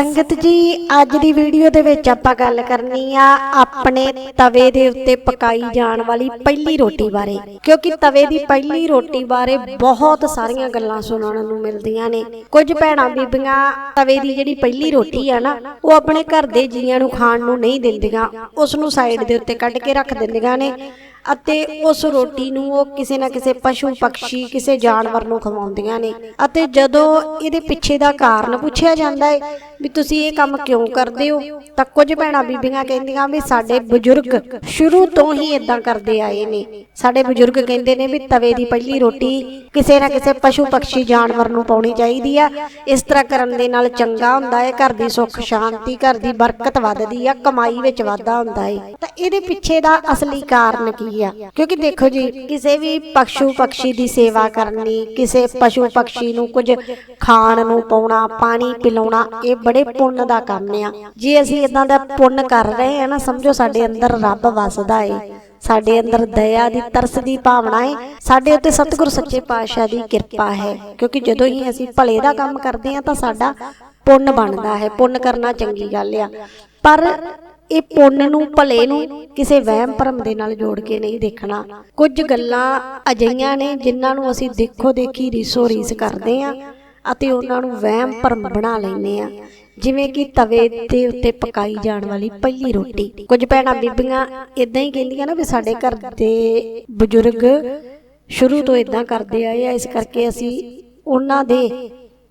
ਸੰਗਤ ਜੀ, ਅੱਜ ਦੀ ਵੀਡੀਓ ਦੇ ਵਿੱਚ ਆਪਾਂ ਗੱਲ ਕਰਨੀ ਆ ਆਪਣੇ ਤਵੇ ਦੇ ਉੱਤੇ ਪਕਾਈ ਜਾਣ ਵਾਲੀ ਪਹਿਲੀ ਰੋਟੀ ਬਾਰੇ। ਕਿਉਂਕਿ ਤਵੇ ਦੀ ਪਹਿਲੀ ਰੋਟੀ ਬਾਰੇ ਬਹੁਤ ਸਾਰੀਆਂ ਗੱਲਾਂ ਸੁਣਨ ਨੂੰ ਮਿਲਦੀਆਂ ਨੇ। ਕੁਝ ਭੈਣਾਂ ਬੀਬੀਆਂ ਤਵੇ ਦੀ ਜਿਹੜੀ ਪਹਿਲੀ ਰੋਟੀ ਆ ਨਾ, ਉਹ ਆਪਣੇ ਘਰ ਦੇ ਜੀਆਂ ਨੂੰ ਖਾਣ ਨੂੰ ਨਹੀਂ ਦਿੰਦੀਆਂ। ਉਸ ਨੂੰ ਸਾਈਡ ਦੇ ਉੱਤੇ ਕੱਢ ਕੇ ਰੱਖ ਦਿੰਦੀਆਂ ਨੇ। ਅਤੇ ਉਸ ਰੋਟੀ ਨੂੰ ਉਹ ਕਿਸੇ ਨਾ ਕਿਸੇ ਪਸ਼ੂ ਪੰਛੀ ਕਿਸੇ ਜਾਨਵਰ ਨੂੰ ਖਵਾਉਂਦੀਆਂ ਨੇ। ਅਤੇ ਜਦੋਂ ਇਹਦੇ ਪਿੱਛੇ ਦਾ ਕਾਰਨ ਪੁੱਛਿਆ ਜਾਂਦਾ ਹੈ ਵੀ ਤੁਸੀਂ ਇਹ ਕੰਮ ਕਿਉਂ ਕਰਦੇ ਹੋ, ਤਾਂ ਕੁਝ ਭੈਣਾਂ ਬੀਬੀਆਂ ਕਹਿੰਦੀਆਂ ਵੀ ਸਾਡੇ ਬਜ਼ੁਰਗ ਸ਼ੁਰੂ ਤੋਂ ਹੀ ਇਦਾਂ ਕਰਦੇ ਆਏ ਨੇ। ਸਾਡੇ ਬਜ਼ੁਰਗ ਕਹਿੰਦੇ ਨੇ ਵੀ ਤਵੇ ਦੀ ਪਹਿਲੀ ਰੋਟੀ ਕਿਸੇ ਨਾ ਕਿਸੇ ਪਸ਼ੂ ਪੰਛੀ ਜਾਨਵਰ ਨੂੰ ਪਾਉਣੀ ਚਾਹੀਦੀ ਆ। ਇਸ ਤਰ੍ਹਾਂ ਕਰਨ ਦੇ ਨਾਲ ਚੰਗਾ ਹੁੰਦਾ ਹੈ ਘਰ ਦੀ ਸੁੱਖ, ਸ਼ਾਂਤੀ, ਘਰ ਦੀ ਬਰਕਤ ਵੱਧਦੀ ਆ, ਕਮਾਈ ਵਿੱਚ ਵਾਧਾ ਹੁੰਦਾ ਹੈ ਤਾਂ ਇਹਦੇ ਪਿੱਛੇ ਦਾ ਅਸਲੀ ਕਾਰਨ ਕੀ ਆ। ਕਿਉਂਕਿ ਦੇਖੋ ਜੀ, ਕਿਸੇ ਵੀ ਪਸ਼ੂ ਪੰਛੀ ਦੀ ਸੇਵਾ ਕਰਨੀ ਕਿਸੇ ਪਸ਼ੂ ਪੰਛੀ ਨੂੰ ਕੁਝ ਖਾਣ ਨੂੰ ਪਾਉਣਾ, ਪਾਣੀ ਪਿਲਾਉਣਾ, ਇਹ ਬੜੇ ਪੁੰਨ ਦਾ ਕੰਮ ਆ। ਜੇ ਅਸੀਂ ਇਦਾਂ ਦਾ ਪੁੰਨ ਕਰ ਰਹੇ ਆ ਨਾ, ਸਮਝੋ ਸਾਡੇ ਅੰਦਰ ਰੱਬ ਵਸਦਾ ਏ, ਸਾਡੇ ਅੰਦਰ ਦਇਆ ਦੀ, ਤਰਸ ਦੀ ਭਾਵਨਾ ਹੈ ਸਾਡੇ ਉੱਤੇ ਸਤਿਗੁਰ ਸੱਚੇ ਪਾਤਸ਼ਾਹ ਦੀ ਕਿਰਪਾ ਹੈ। ਕਿਉਂਕਿ ਜਦੋਂ ਹੀ ਅਸੀਂ ਭਲੇ ਦਾ ਕੰਮ ਕਰਦੇ ਹਾਂ, ਤਾਂ ਸਾਡਾ ਪੁੰਨ ਬਣਦਾ ਹੈ। ਪੁੰਨ ਕਰਨਾ ਚੰਗੀ ਗੱਲ ਆ। ਪਰ ਇਹ ਪੁੰਨ ਨੂੰ, ਭਲੇ ਨੂੰ ਕਿਸੇ ਵਹਿਮ ਭਰਮ ਦੇ ਨਾਲ ਜੋੜ ਕੇ ਨਹੀਂ ਦੇਖਣਾ। ਕੁਝ ਗੱਲਾਂ ਅਜਈਆਂ ਨੇ ਜਿਨ੍ਹਾਂ ਨੂੰ ਅਸੀਂ ਦੇਖੋ ਦੇਖੀ ਰੀਸੋ ਰੀਸ ਕਰਦੇ ਆ ਅਤੇ ਉਹਨਾਂ ਨੂੰ ਵਹਿਮ ਭਰਮ ਬਣਾ ਲੈਂਦੇ ਆ ਜਿਵੇਂ ਕਿ ਤਵੇ ਦੇ ਉੱਤੇ ਪਕਾਈ ਜਾਣ ਵਾਲੀ ਪਹਿਲੀ ਰੋਟੀ। ਕੁਝ ਭੈਣਾਂ ਬੀਬੀਆਂ ਇਦਾਂ ਹੀ ਕਹਿੰਦੀਆਂ ਨਾ ਵੀ ਸਾਡੇ ਘਰ ਦੇ ਬਜ਼ੁਰਗ ਸ਼ੁਰੂ ਤੋਂ ਇਦਾਂ ਕਰਦੇ ਆਏ ਆ, ਇਸ ਕਰਕੇ ਅਸੀਂ ਉਹਨਾਂ ਦੇ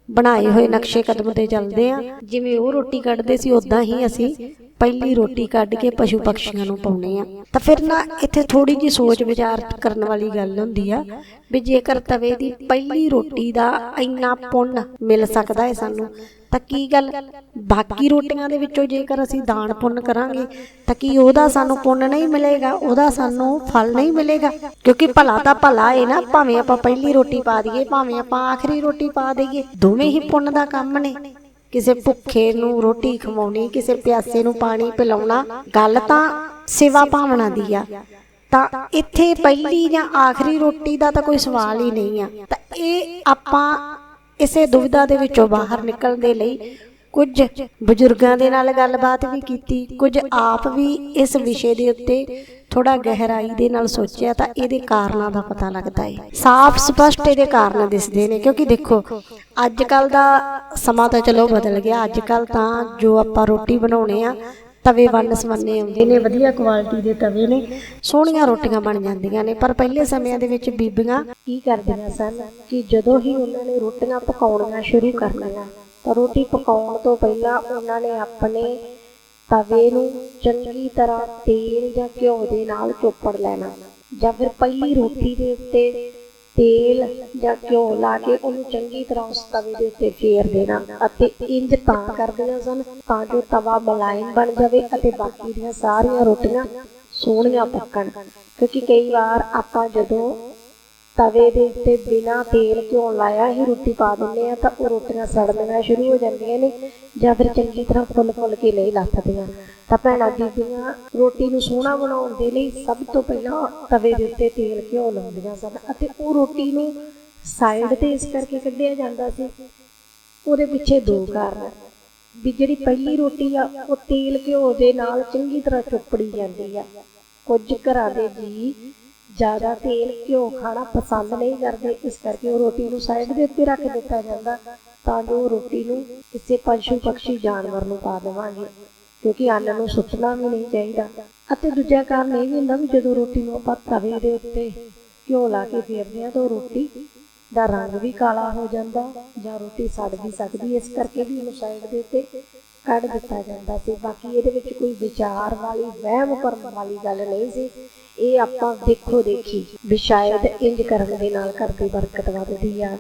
ਬਣਾਏ ਹੋਏ ਨਕਸ਼ੇ ਕਦਮ ਤੇ ਚੱਲਦੇ ਆ ਜਿਵੇਂ ਉਹ ਰੋਟੀ ਕੱਢਦੇ ਸੀ ਉਦਾਂ ਹੀ ਅਸੀਂ ਪਹਿਲੀ ਰੋਟੀ ਕੱਢ ਕੇ ਪਸ਼ੂ ਪਕਸ਼ੀਆਂ ਨੂੰ ਪਾਉਨੇ ਆ। ਤਾਂ ਫਿਰ ਨਾ ਇੱਥੇ ਥੋੜੀ ਜੀ ਸੋਚ ਵਿਚਾਰ ਕਰਨ ਵਾਲੀ ਗੱਲ ਹੁੰਦੀ ਆ ਵੀ ਜੇਕਰ ਤਵੇ ਦੀ ਪਹਿਲੀ ਰੋਟੀ ਦਾ ਇੰਨਾ ਪੁੰਨ ਮਿਲ ਸਕਦਾ ਹੈ ਸਾਨੂੰ ਤਾਂ ਕੀ ਗੱਲ? ਬਾਕੀ ਰੋਟੀਆਂ ਦੇ ਵਿੱਚੋਂ ਜੇਕਰ ਅਸੀਂ ਦਾਨ ਪੁੰਨ ਕਰਾਂਗੇ ਤਾਂ ਕੀ ਉਹਦਾ ਸਾਨੂੰ ਪੁੰਨ ਨਹੀਂ ਮਿਲੇਗਾ ਉਹਦਾ ਸਾਨੂੰ ਫਲ ਨਹੀਂ ਮਿਲੇਗਾ। ਕਿਉਂਕਿ ਭਲਾ ਤਾਂ ਭਲਾ ਹੈ ਨਾ ਭਾਵੇਂ ਆਪਾਂ ਪਹਿਲੀ ਰੋਟੀ ਪਾ ਦਈਏ ਭਾਵੇਂ ਆਪਾਂ ਆਖਰੀ ਰੋਟੀ ਪਾ ਦਈਏ ਦੋਵੇਂ ਹੀ ਪੁੰਨ ਦਾ ਕੰਮ ਨੇ। ਕਿਸੇ ਭੁੱਖੇ ਨੂੰ ਰੋਟੀ ਖਵਾਉਣੀ, ਕਿਸੇ ਪਿਆਸੇ ਨੂੰ ਪਾਣੀ ਪਿਲਾਉਣਾ, ਗੱਲ ਤਾਂ ਸੇਵਾ ਭਾਵਨਾ ਦੀ ਆ। ਤਾਂ ਇੱਥੇ ਪਹਿਲੀ ਜਾਂ ਆਖਰੀ ਰੋਟੀ ਦਾ ਤਾਂ ਕੋਈ ਸਵਾਲ ਹੀ ਨਹੀਂ ਆ। ਤਾਂ ਇਹ ਆਪਾਂ ਇਸੇ ਦੁਵਿਧਾ ਦੇ ਵਿੱਚੋਂ ਬਾਹਰ ਨਿਕਲਣ ਦੇ ਲਈ ਕੁਝ ਬਜ਼ੁਰਗਾਂ ਦੇ ਨਾਲ ਗੱਲਬਾਤ ਵੀ ਕੀਤੀ, ਕੁਝ ਆਪ ਵੀ ਇਸ ਵਿਸ਼ੇ ਦੇ ਉੱਤੇ ਥੋੜਾ ਗਹਿਰਾਈ ਦੇ ਨਾਲ ਸੋਚਿਆ ਤਾਂ ਇਹਦੇ ਕਾਰਨਾਂ ਦਾ ਪਤਾ ਲੱਗਦਾ ਹੈ ਸਾਫ਼ ਸਪਸ਼ਟ ਇਹਦੇ ਕਾਰਨ ਦਿਸਦੇ ਨੇ, ਕਿਉਂਕਿ ਦੇਖੋ ਅੱਜ ਕੱਲ ਦਾ ਸਮਾਂ ਤਾਂ ਚਲੋ ਬਦਲ ਗਿਆ ਅੱਜ ਕੱਲ ਤਾਂ ਜੋ ਆਪਾਂ ਰੋਟੀ ਬਣਾਉਣੇ ਆ, ਤਵੇ ਵੰਨ ਸਵੰਨੇ ਆਉਂਦੇ ਨੇ, ਵਧੀਆ ਕੁਆਲਿਟੀ ਦੇ ਤਵੇ ਨੇ, ਸੋਹਣੀਆਂ ਰੋਟੀਆਂ ਬਣ ਜਾਂਦੀਆਂ ਨੇ, ਪਰ ਪਹਿਲੇ ਸਮਿਆਂ ਦੇ ਵਿੱਚ ਬੀਬੀਆਂ ਕੀ ਕਰਦੀਆਂ ਸਨ ਕਿ ਜਦੋਂ ਹੀ ਉਹਨਾਂ ਨੇ ਰੋਟੀਆਂ ਪਕਾਉਣੀਆਂ ਸ਼ੁਰੂ ਕਰਨੀਆਂ ਤਾਂ ਰੋਟੀ ਪਕਾਉਣ ਤੋਂ ਪਹਿਲਾਂ ਉਹਨਾਂ ਨੇ ਆਪਣੇ ਤਵੇ ਨੂੰ ਚੰਗੀ ਤਰ੍ਹਾਂ ਤੇਲ ਜਾਂ ਘਿਓ ਦੇ ਨਾਲ ਚੋਪੜ ਲੈਣਾ ਜਾਂ ਫਿਰ ਪਹਿਲੀ ਰੋਟੀ ਦੇ ਉੱਤੇ ਤੇਲ ਜਾਂ ਘਿਓ ਲਾ ਕੇ ਉਹਨੂੰ ਚੰਗੀ ਤਰ੍ਹਾਂ ਉਸ ਤਵੇ ਦੇ ਉੱਤੇ ਫੇਰ ਦੇਣਾ ਅਤੇ ਇੰਜ ਤਾਂ ਕਰਦੀਆਂ ਸਨ ਤਾਂ ਜੋ ਤਵਾ ਮਲਾਇਮ ਬਣ ਜਾਵੇ ਅਤੇ ਬਾਕੀ ਦੀਆਂ ਸਾਰੀਆਂ ਰੋਟੀਆਂ ਸੋਹਣੀਆਂ ਪੱਕਣ। ਕਿਉਂਕਿ ਕਈ ਵਾਰ ਆਪਾਂ ਜਦੋਂ ਤਵੇ ਦੇ ਉੱਤੇ ਬਿਨਾ ਤੇਲ ਘਿਓ ਲਾਇਆ ਹੀ ਰੋਟੀ ਪਾ ਦਿੰਦੇ ਆ ਤਾਂ ਉਹ ਰੋਟੀਆਂ ਸੜਨੀਆਂ ਸ਼ੁਰੂ ਹੋ ਜਾਂਦੀਆਂ ਨੇ ਜਾਂ ਫਿਰ ਚੰਗੀ ਤਰ੍ਹਾਂ ਫੁੱਲ ਫੁੱਲ ਕੇ ਨਹੀਂ ਲੱਥਦੀਆਂ। ਤਾਂ ਭੈਣਾਂ ਬੀਬੀਆਂ, ਰੋਟੀ ਨੂੰ ਸੋਹਣਾ ਬਣਾਉਣ ਦੇ ਲਈ ਸਭ ਤੋਂ ਪਹਿਲਾਂ ਤਵੇ ਦੇ ਉੱਤੇ ਤੇਲ ਘਿਓ ਲਾਉਂਦੀਆਂ ਸਨ ਅਤੇ ਉਹ ਰੋਟੀ ਨੂੰ ਸਾਈਡ ਤੇ ਇਸ ਕਰਕੇ ਕੱਢਿਆ ਜਾਂਦਾ ਸੀ। ਉਹਦੇ ਪਿੱਛੇ ਦੋ ਕਾਰਨ ਵੀ ਜਿਹੜੀ ਪਹਿਲੀ ਰੋਟੀ ਆ, ਉਹ ਤੇਲ ਘਿਓ ਦੇ ਨਾਲ ਚੰਗੀ ਤਰ੍ਹਾਂ ਚੁੱਪੜੀ ਜਾਂਦੀ ਆ। ਕੁਝ ਘਰਾਂ ਦੇ ਜੀ ਜ਼ਿਆਦਾ ਤੇਲ ਘਿਓ ਖਾਣਾ ਪਸੰਦ ਨਹੀਂ ਕਰਦੇ, ਇਸ ਕਰਕੇ ਉਹ ਰੋਟੀ ਨੂੰ ਸਾਈਡ ਦੇ ਉੱਤੇ ਰੱਖ ਦਿੱਤਾ ਜਾਂਦਾ ਤਾਂ ਜੋ ਰੋਟੀ ਨੂੰ ਕਿਸੇ ਪਸ਼ੂ ਪਕਸ਼ੀ ਜਾਨਵਰ ਨੂੰ ਪਾ ਦੇਵਾਂਗੇ, ਕਿਉਂਕਿ ਅੰਨ ਨੂੰ ਸੁੱਟਣਾ ਵੀ ਨਹੀਂ ਚਾਹੀਦਾ। ਅਤੇ ਦੂਜਾ ਕਾਰਨ ਇਹ ਵੀ ਹੁੰਦਾ ਵੀ ਜਦੋਂ ਰੋਟੀ ਨੂੰ ਆਪਾਂ ਤਵੇ ਦੇ ਉੱਤੇ ਘਿਓ ਲਾ ਕੇ ਫੇਰਦੇ ਆ ਤਾਂ ਉਹ ਰੋਟੀ ਦਾ ਰੰਗ ਵੀ ਕਾਲਾ ਹੋ ਜਾਂਦਾ ਜਾਂ ਰੋਟੀ ਸੜ ਵੀ ਸਕਦੀ ਇਸ ਕਰਕੇ ਵੀ ਉਹਨੂੰ ਸਾਈਡ ਦੇ ਉੱਤੇ ਕੱਢ ਦਿੱਤਾ ਜਾਂਦਾ ਸੀ। ਬਾਕੀ ਇਹਦੇ ਵਿੱਚ ਕੋਈ ਵਿਚਾਰ ਵਾਲੀ, ਵਹਿਮ ਭਰਮ ਵਾਲੀ ਗੱਲ ਨਹੀਂ ਸੀ। ਇਹ ਆਪਾਂ ਦੇਖੋ ਦੇਖੀ ਵੀ ਸ਼ਾਇਦ ਇੰਜ ਕਰਨ ਦੇ ਨਾਲ ਘਰ ਦੀ ਬਰਕਤ ਵੱਧਦੀ ਆ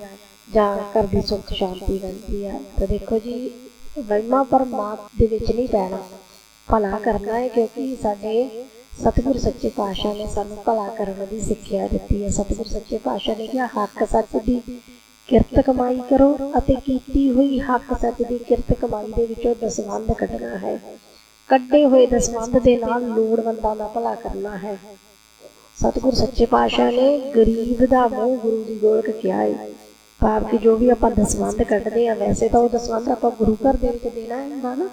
ਜਾਂ ਘਰ ਦੀ ਸੁੱਖ ਸ਼ਾਂਤੀ ਵੱਧਦੀ ਆ। ਤਾਂ ਦੇਖੋ ਜੀ, ਵਹਿਮਾਂ ਪਰਮਾਤ ਦੇ ਵਿੱਚ ਨਹੀਂ ਪੈਣਾ। ਭਲਾ ਕਰਨਾ ਹੈ ਕਿਉਂਕਿ ਸਾਡੇ ਸਤਿਗੁਰ ਸੱਚੇ ਪਾਤਸ਼ਾਹ ਨੇ ਸਾਨੂੰ ਭਲਾ ਕਰਨ ਦੀ ਸਿੱਖਿਆ ਦਿੱਤੀ ਹੈ। ਸਤਿਗੁਰ ਸੱਚੇ ਪਾਤਸ਼ਾਹ ਨੇ ਕਿਹਾ, ਹੱਕ ਸੱਚ ਦੀ ਕਿਰਤ ਕਮਾਈ ਕਰੋ ਅਤੇ ਕੀਤੀ ਹੋਈ ਹੱਕ ਸੱਚ ਦੀ ਕਿਰਤ ਕਮਾਈ ਦੇ ਵਿੱਚੋਂ ਦਸਵੰਧ ਕੱਢਣਾ ਹੈ। ਕੱਢੇ ਹੋਏ ਦਸਵੰਧ ਦੇ ਨਾਲ ਲੋੜਵੰਦਾਂ ਦਾ ਭਲਾ ਕਰਨਾ ਹੈ। ਸਤਿਗੁਰ ਸੱਚੇ ਪਾਤਸ਼ਾਹ ਨੇ ਗਰੀਬ ਦਾ ਮੂੰਹ ਗੁਰੂ ਦੀ ਗੋਲਕ ਕਿਹਾ ਹੈ ਭਾਵ ਕਿ ਜੋ ਵੀ ਆਪਾਂ ਦਸਵੰਧ ਕੱਢਦੇ ਆ, ਵੈਸੇ ਤਾਂ ਉਹ ਦਸਵੰਧ ਆਪਾਂ ਗੁਰੂ ਘਰ ਦੇ ਵਿੱਚ ਦੇਣਾ ਹੁੰਦਾ ਨਾ।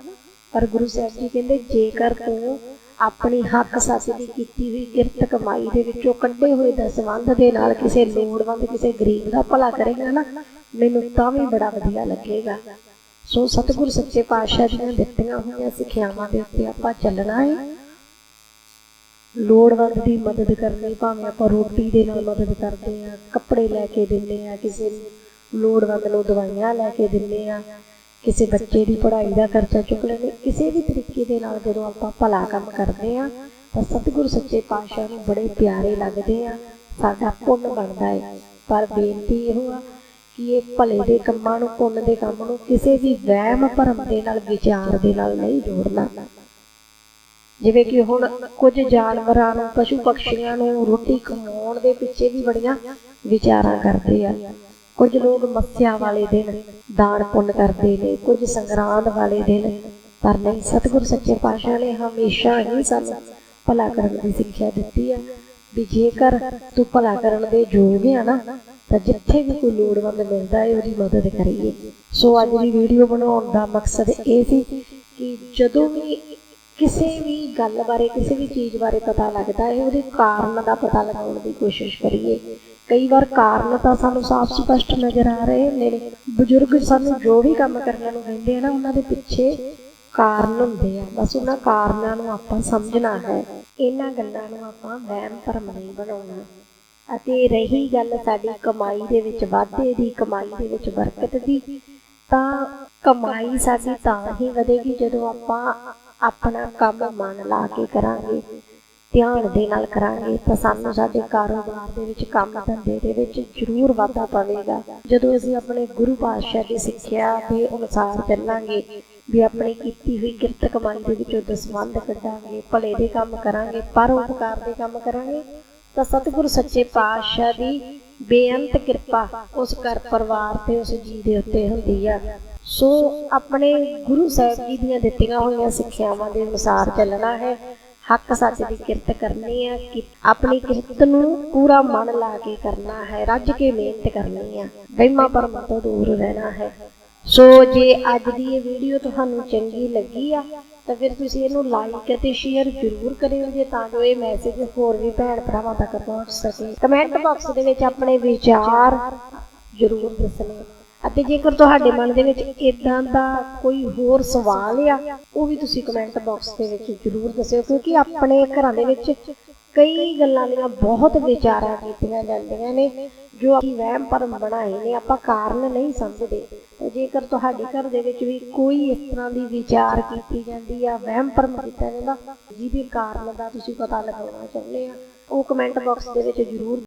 ਪਰ ਗੁਰੂ ਸਾਹਿਬ ਜੀ ਕਹਿੰਦੇ, ਜੇਕਰ ਤੂੰ ਆਪਣੀ ਹੱਕ ਸੱਚ ਦੀ ਕੀਤੀ ਹੋਈ ਕਿਰਤ ਕਮਾਈ ਦੇ ਵਿੱਚੋਂ ਕੱਢੇ ਹੋਏ ਦਸਵੰਧ ਦੇ ਨਾਲ ਕਿਸੇ ਲੋੜਵੰਦ, ਕਿਸੇ ਗਰੀਬ ਦਾ ਭਲਾ ਕਰੇਗਾ ਨਾ, ਮੈਨੂੰ ਤਾਂ ਵੀ ਬੜਾ ਵਧੀਆ ਲੱਗੇਗਾ। ਸੋ ਸਤਿਗੁਰ ਸੱਚੇ ਪਾਤਸ਼ਾਹ ਦੀਆਂ ਦਿੱਤੀਆਂ ਹੋਈਆਂ ਸਿੱਖਿਆਵਾਂ ਦੇ ਉੱਤੇ ਆਪਾਂ ਚੱਲਣਾ ਹੈ ਲੋੜਵੰਦ ਦੀ ਮਦਦ ਕਰਨੀ ਭਾਵੇਂ ਆਪਾਂ ਰੋਟੀ ਦੇ ਨਾਲ ਮਦਦ ਕਰਦੇ ਆ ਕੱਪੜੇ ਲੈ ਕੇ ਦਿੰਦੇ ਆ ਕਿਸੇ ਨੂੰ ਲੋੜਵੰਦ ਨੂੰ ਦਵਾਈਆਂ ਲੈ ਕੇ ਦਿੰਦੇ ਆ ਕਿਸੇ ਬੱਚੇ ਦੀ ਪੜ੍ਹਾਈ ਦਾ ਖਰਚਾ ਚੁੱਕ ਲੈਂਦੇ, ਕਿਸੇ ਵੀ ਤਰੀਕੇ ਦੇ ਨਾਲ ਜਦੋਂ ਆਪਾਂ ਭਲਾ ਕੰਮ ਕਰਦੇ ਆ ਤਾਂ ਸਤਿਗੁਰ ਸੱਚੇ ਪਾਤਸ਼ਾਹ ਨੂੰ ਬੜੇ ਪਿਆਰੇ ਲੱਗਦੇ ਆ, ਸਾਡਾ ਪੁੰਨ ਬਣਦਾ ਹੈ ਪਰ ਬੇਨਤੀ ਇਹੋ ਆ ਕਿ ਇਹ ਭਲੇ ਦੇ ਕੰਮਾਂ ਨੂੰ, ਪੁੰਨ ਦੇ ਕੰਮ ਨੂੰ ਕਿਸੇ ਵੀ ਵਹਿਮ ਭਰਮ ਦੇ ਨਾਲ, ਵਿਚਾਰ ਦੇ ਨਾਲ ਨਹੀਂ ਜੋੜਨਾ। ਜਿਵੇਂ ਕਿ ਹੁਣ ਕੁਝ ਜਾਨਵਰਾਂ ਨੂੰ ਪਸ਼ੂ ਪਕਸ਼ੀਆਂ ਨੂੰ ਰੋਟੀ ਕਮਾਉਣ ਦੇ ਪਿੱਛੇ ਵੀ ਬੜੀਆਂ ਵਿਚਾਰਾਂ ਕਰਦੇ ਆ। ਕੁਝ ਲੋਕ ਮੱਸਿਆ ਵਾਲੇ ਦਿਨ ਦਾਨ ਪੁੰਨ ਕਰਦੇ ਨੇ, ਕੁਝ ਸੰਗਰਾਂਦ ਵਾਲੇ ਦਿਨ। ਪਰ ਨਹੀਂ, ਸਤਿਗੁਰ ਸੱਚੇ ਪਾਤਸ਼ਾਹ ਨੇ ਹਮੇਸ਼ਾ ਹੀ ਸਾਨੂੰ ਭਲਾ ਕਰਨ ਦੀ ਸਿੱਖਿਆ ਦਿੱਤੀ ਆ ਵੀ ਜੇਕਰ ਤੂੰ ਭਲਾ ਕਰਨ ਦੇ ਯੋਗ ਆ ਨਾ, ਤਾਂ ਜਿੱਥੇ ਵੀ ਕੋਈ ਲੋੜਵੰਦ ਮਿਲਦਾ ਹੈ ਉਹਦੀ ਮਦਦ ਕਰੀਏ। ਸੋ ਅੱਜ ਦੀ ਵੀਡੀਓ ਬਣਾਉਣ ਦਾ ਮਕਸਦ ਇਹ ਸੀ ਕਿ ਜਦੋਂ ਵੀ ਕਿਸੇ ਵੀ ਗੱਲ ਬਾਰੇ, ਕਿਸੇ ਵੀ ਚੀਜ਼ ਬਾਰੇ ਪਤਾ ਲੱਗਦਾ ਹੈ, ਉਹਦੇ ਕਾਰਨ ਦਾ ਪਤਾ ਲਗਾਉਣ ਦੀ ਕੋਸ਼ਿਸ਼ ਕਰੀਏ। ਕਈ ਵਾਰ ਕਾਰਨ ਤਾਂ ਸਾਨੂੰ ਸਾਫ਼ ਸਪਸ਼ਟ ਨਜ਼ਰ ਆ ਰਹੇ ਨੇ। ਬਜ਼ੁਰਗ ਸਾਨੂੰ ਜੋ ਵੀ ਕੰਮ ਕਰਨ ਨੂੰ ਕਹਿੰਦੇ ਆ ਨਾ, ਉਹਨਾਂ ਦੇ ਪਿੱਛੇ ਕਾਰਨ ਹੁੰਦੇ ਆ। ਬਸ ਉਹਨਾਂ ਕਾਰਨਾਂ ਨੂੰ ਆਪਾਂ ਸਮਝਣਾ ਹੈ। ਇਹਨਾਂ ਗੱਲਾਂ ਨੂੰ ਆਪਾਂ ਵਹਿਮ ਭਰਮ ਨਹੀਂ ਬਣਾਉਣਾ। ਅਤੇ ਰਹੀ ਗੱਲ ਸਾਡੀ ਕਮਾਈ ਦੇ ਵਿੱਚ, ਵਾਧੇ ਦੀ ਕਮਾਈ ਦੇ ਵਿੱਚ, ਬਰਕਤ ਦੀ, ਤਾਂ ਕਮਾਈ ਸਾਡੀ ਤਾਂ ਹੀ ਵਧੇਗੀ ਜਦੋਂ ਆਪਾਂ ਆਪਣਾ ਕੰਮ ਮਨ ਲਾ ਕੇ ਕਰਾਂਗੇ, ਧਿਆਨ ਦੇ ਨਾਲ ਕਰਾਂਗੇ, ਤਾਂ ਸਾਨੂੰ ਸਾਡੇ ਕਾਰੋਬਾਰ ਦੇ ਵਿੱਚ, ਕੰਮ ਧੰਦੇ ਦੇ ਵਿੱਚ ਜ਼ਰੂਰ ਵਾਧਾ ਪਵੇਗਾ। ਜਦੋਂ ਅਸੀਂ ਆਪਣੇ ਗੁਰੂ ਪਾਤਸ਼ਾਹ ਦੀ ਸਿੱਖਿਆ ਦੇ ਅਨੁਸਾਰ ਚੱਲਾਂਗੇ, ਵੀ ਆਪਣੀ ਕੀਤੀ ਹੋਈ ਕਿਰਤ ਕਮਾਈ ਦੇ ਵਿੱਚੋਂ ਦਸਵੰਧ ਕੱਢਾਂਗੇ, ਭਲੇ ਦੇ ਕੰਮ ਕਰਾਂਗੇ ਪਰਉਪਕਾਰ ਦੇ ਕੰਮ ਕਰਾਂਗੇ, ਤਾਂ ਸਤਿਗੁਰੂ ਸੱਚੇ ਪਾਤਸ਼ਾਹ ਦੀ ਬੇਅੰਤ ਕਿਰਪਾ ਉਸ ਘਰ ਪਰਿਵਾਰ ਤੇ ਉਸ ਜੀ ਦੇ ਉੱਤੇ ਹੁੰਦੀ ਆ। ਸੋ ਆਪਣੇ ਗੁਰੂ ਸਾਹਿਬ ਜੀ ਦੀਆਂ ਦਿੱਤੀਆਂ ਹੋਈਆਂ ਸਿੱਖਿਆਵਾਂ ਦੇ ਅਨੁਸਾਰ ਚੱਲਣਾ ਹੈ। ਹੱਕ ਸੱਚ ਦੀ ਕਿਰਤ ਕਰਨੀ ਆ ਕਿ ਆਪਣੀ ਕਿਰਤ ਨੂੰ ਪੂਰਾ ਮਨ ਲਾ ਕੇ ਕਰਨਾ ਹੈ, ਰੱਜ ਕੇ ਮਿਹਨਤ ਕਰਨੀ ਆ। ਵਹਿਮਾਂ ਭਰਮਾਂ ਤੋਂ ਦੂਰ ਰਹਿਣਾ ਹੈ। ਸੋ ਜੇ ਅੱਜ ਦੀ ਇਹ ਵੀਡੀਓ ਤੁਹਾਨੂੰ ਚੰਗੀ ਲੱਗੀ ਆ, ਤਾਂ ਫਿਰ ਤੁਸੀਂ ਇਹਨੂੰ ਲਾਈਕ ਅਤੇ ਸ਼ੇਅਰ ਜ਼ਰੂਰ ਕਰਿਓ ਜੇ ਤਾਂ ਜੋ ਇਹ ਮੈਸੇਜ ਹੋਰ ਵੀ ਭੈਣ ਭਰਾਵਾਂ ਤੱਕ ਪਹੁੰਚ ਸਕੇ। ਕਮੈਂਟ ਬਾਕਸ ਦੇ ਵਿੱਚ ਆਪਣੇ ਵਿਚਾਰ ਜ਼ਰੂਰ ਦੱਸਣੇ। ਅਤੇ ਜੇਕਰ ਤੁਹਾਡੇ ਮਨ ਦੇ ਵਿੱਚ ਇਦਾਂ ਦਾ ਕੋਈ ਹੋਰ ਸਵਾਲ ਆ, ਉਹ ਵੀ ਤੁਸੀਂ ਕਮੈਂਟ ਬਾਕਸ ਦੇ ਵਿੱਚ ਜ਼ਰੂਰ ਦੱਸਿਓ, ਕਿਉਂਕਿ ਆਪਣੇ ਘਰਾਂ ਦੇ ਵਿੱਚ ਕਈ ਗੱਲਾਂ ਦੀਆਂ ਬਹੁਤ ਵਿਚਾਰਾਂ ਕੀਤੀਆਂ ਜਾਂਦੀਆਂ ਨੇ, ਜੋ ਆਪਣੀ ਵਹਿਮ ਭਰਮ ਬਣਾਏ ਨੇ, ਆਪਾਂ ਕਾਰਨ ਨਹੀਂ ਸਮਝਦੇ। ਤੇ ਜੇਕਰ ਤੁਹਾਡੇ ਘਰ ਦੇ ਵਿੱਚ ਵੀ ਕੋਈ ਇਸ ਤਰ੍ਹਾਂ ਦੀ ਵਿਚਾਰ ਕੀਤੀ ਜਾਂਦੀ ਆ, ਵਹਿਮ ਭਰਮ ਕੀਤਾ ਜਾਂਦਾ, ਜਿਹਦੇ ਕਾਰਨ ਦਾ ਤੁਸੀਂ ਪਤਾ ਲਗਾਉਣਾ ਚਾਹੁੰਦੇ ਆ, ਉਹ ਕਮੈਂਟ ਬਾਕਸ ਦੇ ਵਿੱਚ ਜ਼ਰੂਰ